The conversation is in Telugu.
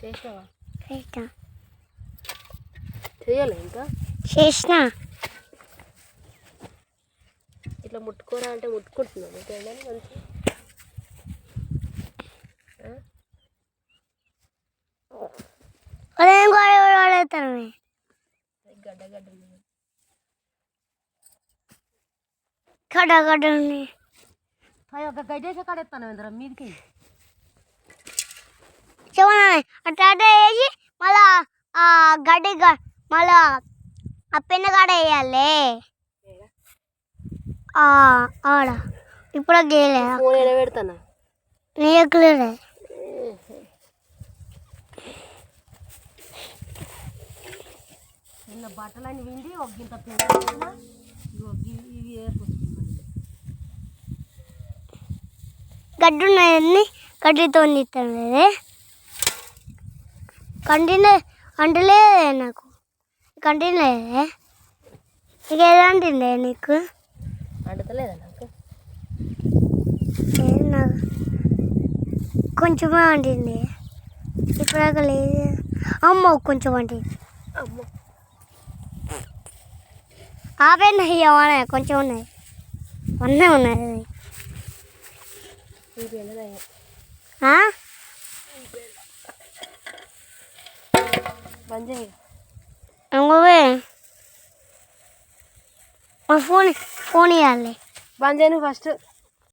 చేసినావా చేసిన చెయ్యాలి ఇంకా? చేసిన ఇట్లా ముట్టుకోరా అంటే ముట్టుకుంటున్నాను తినడానికి మంచి? గడ్డ గడ్డ కడ ఉంది అయ్యో ఒక గడ్డేసి కడేస్తాను ఇంద్ర మీదికి. అట్లా వేసి మళ్ళా ఆ గడ్డి మళ్ళా ఆ పెన్ను కాడ వేయాలి. ఆడ. ఇప్పుడు ఎడ పెడతానా నీకులే నిన్న బట్టలన్నీ విండి ఒక గింత గడ్డి గడ్డితో కంటిన్యూ అంటలేదే నాకు. కంటిన్యూ ఇక ఏదో అంటుండే నీకు? అంటలేదా నాకు? నాకు? కొంచెమే అంటుంది. ఇప్పుడు లేదు. అమ్మ కొంచెం అంటుంది. అమ్మో. ఆపేనా ఇవ్వనే కొంచెం ఉన్నాయి. అన్నీ ఉన్నాయి. బంద్ చేయి ఇంకోవే మా ఫోన్ ఫోన్ ఇవ్వాలి బంద్ చేయను ఫస్ట్